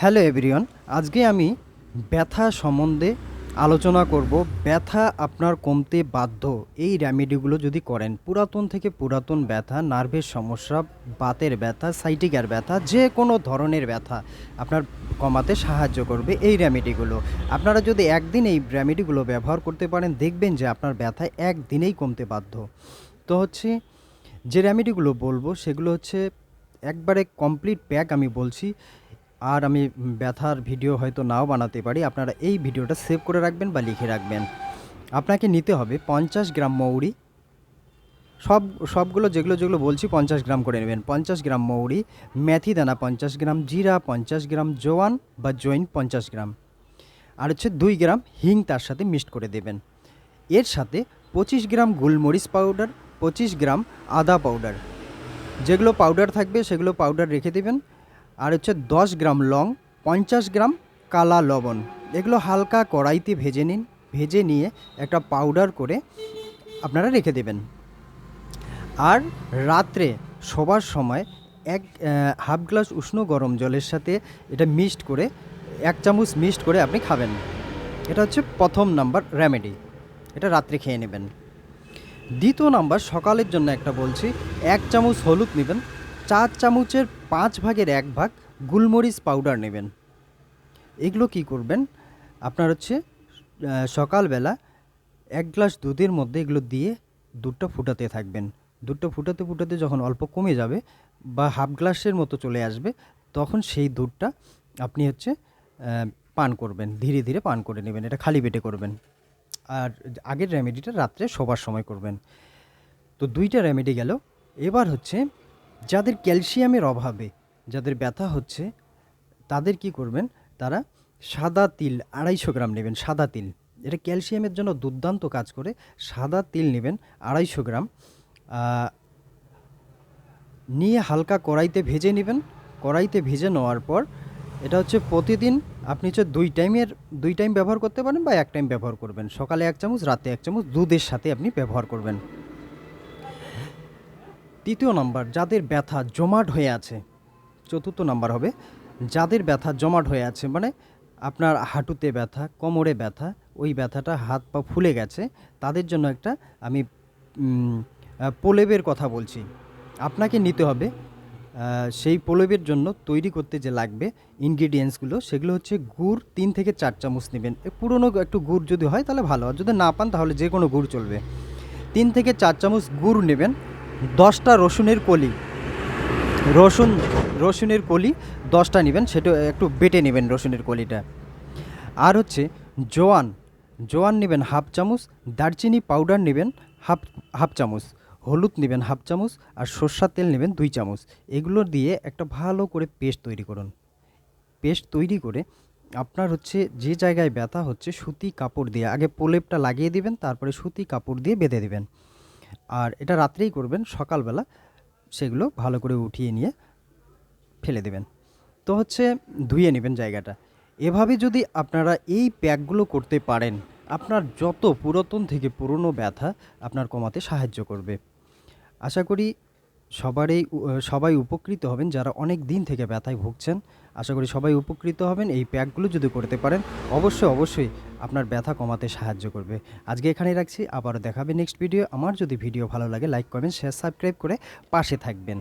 Hello everyone, আজকে আমি ব্যথা সম্বন্ধে আলোচনা করব। ব্যথা আপনার কমতে বাধ্য। এই রেমেডিগুলো যদি করেন, পুরাতন থেকে পুরাতন ব্যথা নার্ভের সমস্যা, বাতের ব্যথা সাইটিকার ব্যথা যে কোনো ধরনের ব্যথা আপনার কমাতে সাহায্য করবে এই রেমেডিগুলো আপনারা যদি একদিন এই রেমেডিগুলো ব্যবহার করতে পারেন, দেখবেন যে আপনার ব্যথা একদিনেই কমতে বাধ্য। তো হচ্ছে, যে রেমেডিগুলো বলব, সেগুলো হচ্ছে, একবারে কমপ্লিট প্যাক আমি বলছি। আর আমি ব্যথার ভিডিও হয়তো নাও বানাতে পারি। আপনারা এই ভিডিওটা সেভ করে রাখবেন বা লিখে রাখবেন। আপনাকে নিতে হবে পঞ্চাশ গ্রাম মৌরি। সব, সবগুলো যেগুলো যেগুলো বলছি পঞ্চাশ গ্রাম করে নেবেন। পঞ্চাশ গ্রাম মৌরি, মেথি দানা পঞ্চাশ গ্রাম, জিরা পঞ্চাশ গ্রাম, জোয়ান বা জৈন পঞ্চাশ গ্রাম। আর হচ্ছে দুই গ্রাম হিং তার সাথে মিক্সড করে দেবেন। এর সাথে পঁচিশ গ্রাম গোলমরিচ পাউডার, পঁচিশ গ্রাম আদা পাউডার। যেগুলো পাউডার থাকবে সেগুলো পাউডার রেখে দেবেন। আর হচ্ছে দশ গ্রাম লং, পঞ্চাশ গ্রাম কালা লবণ। এগুলো হালকা কড়াইতে ভেজে নিন। ভেজে নিয়ে একটা পাউডার করে আপনারা রেখে দেবেন। আর রাত্রে শোবার সময় এক হাফ গ্লাস উষ্ণ গরম জলের সাথে এটা মিক্সড করে, এক চামচ মিক্সড করে আপনি খাবেন। এটা হচ্ছে প্রথম নাম্বার রেমেডি এটা রাত্রে খেয়ে নেবেন। দ্বিতীয় নাম্বার, সকালের জন্য একটা বলছি, এক চামচ হলুদ নেবেন, চার চামচের পাঁচ ভাগের এক ভাগ গুলমরিচ পাউডার নেবেন। এগুলো কি করবেন? আপনার হচ্ছে সকালবেলা এক গ্লাস দুধের মধ্যে এগুলো দিয়ে দুধটা ফুটাতে থাকবেন। দুধটা ফুটাতে ফুটাতে যখন অল্প কমে যাবে বা হাফ গ্লাসের মতো চলে আসবে, তখন সেই দুধটা আপনি হচ্ছে পান করবেন। ধীরে ধীরে পান করে নেবেন। এটা খালি পেটে করবেন। আর আগের রেমেডিটা রাত্রে শোবার সময় করবেন। তো দুইটা রেমেডি গেল। এবার হচ্ছে যাদের ক্যালসিয়ামের অভাবে, যাদের ব্যথা হচ্ছে, তাদের কি করবেন? তারা সাদা তিল আড়াইশো গ্রাম নেবেন, সাদা তিল। এটা ক্যালসিয়ামের জন্য দুর্দান্ত কাজ করে। সাদা তিল নেবেন আড়াইশো গ্রাম। নিয়ে হালকা কড়াইতে ভেজে নেবেন। কড়াইতে ভেজে নেওয়ার পর এটা হচ্ছে প্রতিদিন আপনি হচ্ছে দুই টাইমের, দুই টাইম ব্যবহার করতে পারেন বা এক টাইম ব্যবহার করবেন। সকালে এক চামচ, রাতে এক চামচ, দুধের সাথে আপনি ব্যবহার করবেন। তৃতীয় নাম্বার, যাদের ব্যথা জমাট হয়ে আছে। চতুর্থ নাম্বার হবে, যাদের ব্যথা জমাট হয়ে আছে মানে আপনার হাঁটুতে ব্যথা, কোমরে ব্যথা, ওই ব্যথাটা হাত পা ফুলে গেছে, তাদের জন্য একটা আমি পোলেবের কথা বলছি। আপনাকে নিতে হবে সেই প্রলেপের জন্য তৈরি করতে যে লাগবে ইনগ্রিডিয়েন্টসগুলো সেগুলো হচ্ছে গুড়, তিন থেকে চার চামচ নেবেন। পুরনো একটু গুড় যদি হয়, তাহলে ভালো, আর যদি না পান, তাহলে যে কোনো গুড় চলবে। তিন থেকে চার চামচ গুড় নেবেন দশটা রসুনের কলি। রসুন, রসুনের কলি দশটা নেবেন, সেটা একটু বেটে নেবেন রসুনের কলিটা। আর হচ্ছে জোয়ান জোয়ান নেবেন হাফ চামচ, দারচিনি পাউডার নেবেন হাফ হাফ চামচ, হলুদ নেবেন হাফ চামচ, আর সর্ষার তেল নেবেন দুই চামচ। এগুলো দিয়ে একটা ভালো করে পেস্ট তৈরি করুন। পেস্ট তৈরি করে আপনার হচ্ছে যে জায়গায় ব্যথা হচ্ছে, সুতি কাপড় দিয়ে, আগে প্রলেপটা লাগিয়ে দিবেন, তারপরে সুতি কাপড় দিয়ে বেঁধে দিবেন। আর এটা রাত্রেই করবেন, সকালবেলা। সেগুলো ভালো করে উঠিয়ে নিয়ে ফেলে দেবেন। তো হচ্ছে ধুয়ে নেবেন জায়গাটা। এভাবে যদি আপনারা এই প্যাকগুলো করতে পারেন, আপনার যত পুরাতন থেকে পুরনো ব্যথা আপনার কমাতে সাহায্য করবে। আশা করি সবারই, সবাই উপকৃত হবেন যারা অনেক দিন থেকে ব্যথায় ভুগছেন। আশা করি সবাই উপকৃত হবেন। এই প্যাকগুলো যদি করতে পারেন, অবশ্যই অবশ্যই আপনার ব্যথা কমাতে সাহায্য করবে। আজকে এখানেই রাখছি, আবারও দেখাবে নেক্সট ভিডিও আমার যদি ভিডিও ভালো লাগে লাইক কমেন্ট শেয়ার সাবস্ক্রাইব করে পাশে থাকবেন।